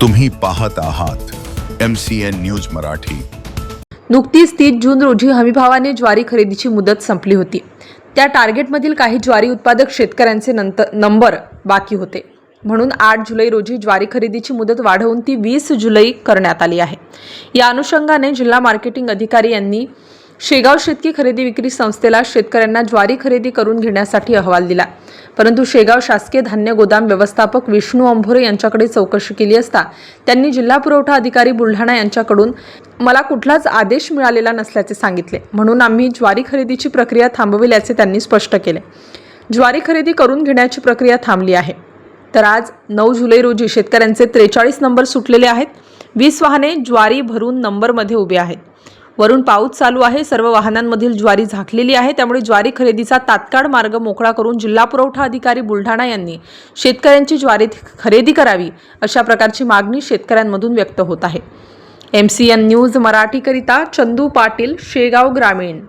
तुम्ही पाहत आहात M C N news Marathi. नुकतीच तीस जून रोजी हमीभावाने ज्वारी खरेदीची मुदत संपली होती. त्या टार्गेटमधील काही ज्वारी उत्पादक शेतकऱ्यांचे नंतर नंबर बाकी होते. म्हणून आठ जुलै रोजी ज्वारी खरेदीची मुदत वाढवून ती वीस जुलै करण्यात आली आहे. या अनुषंगाने जिल्हा मार्केटिंग अधिकारी यांनी शेगाव शेतकी खरेदी विक्री संस्थेला शेतकऱ्यांना ज्वारी खरेदी करून घेण्यासाठी अहवाल दिला. परंतु शेगाव शासकीय धान्य गोदाम व्यवस्थापक विष्णू अंभोरे यांच्याकडे चौकशी केली असता त्यांनी जिल्हा पुरवठा अधिकारी बुलढाणा यांच्याकडून मला कुठलाच आदेश मिळालेला नसल्याचे सांगितले. म्हणून आम्ही ज्वारी खरेदीची प्रक्रिया थांबविल्याचे त्यांनी स्पष्ट केले. ज्वारी खरेदी करून घेण्याची प्रक्रिया थांबली आहे. तर आज नऊ जुलै रोजी शेतकऱ्यांचे त्रेचाळीस नंबर सुटलेले आहेत. वीस वाहने ज्वारी भरून नंबरमध्ये उभे आहेत. वरून पाऊस चालू आहे. सर्व वाहनांमधील ज्वारी झाकलेली आहे. त्यामुळे ज्वारी खरेदीचा तात्काळ मार्ग मोकळा करून जिल्हा पुरवठा अधिकारी बुलढाणा यांनी शेतकऱ्यांची ज्वारी खरेदी करावी अशा प्रकारची मागणी शेतकऱ्यांमधून व्यक्त होत आहे. एम सी एन न्यूज मराठीकरिता चंदू पाटील शेगाव ग्रामीण.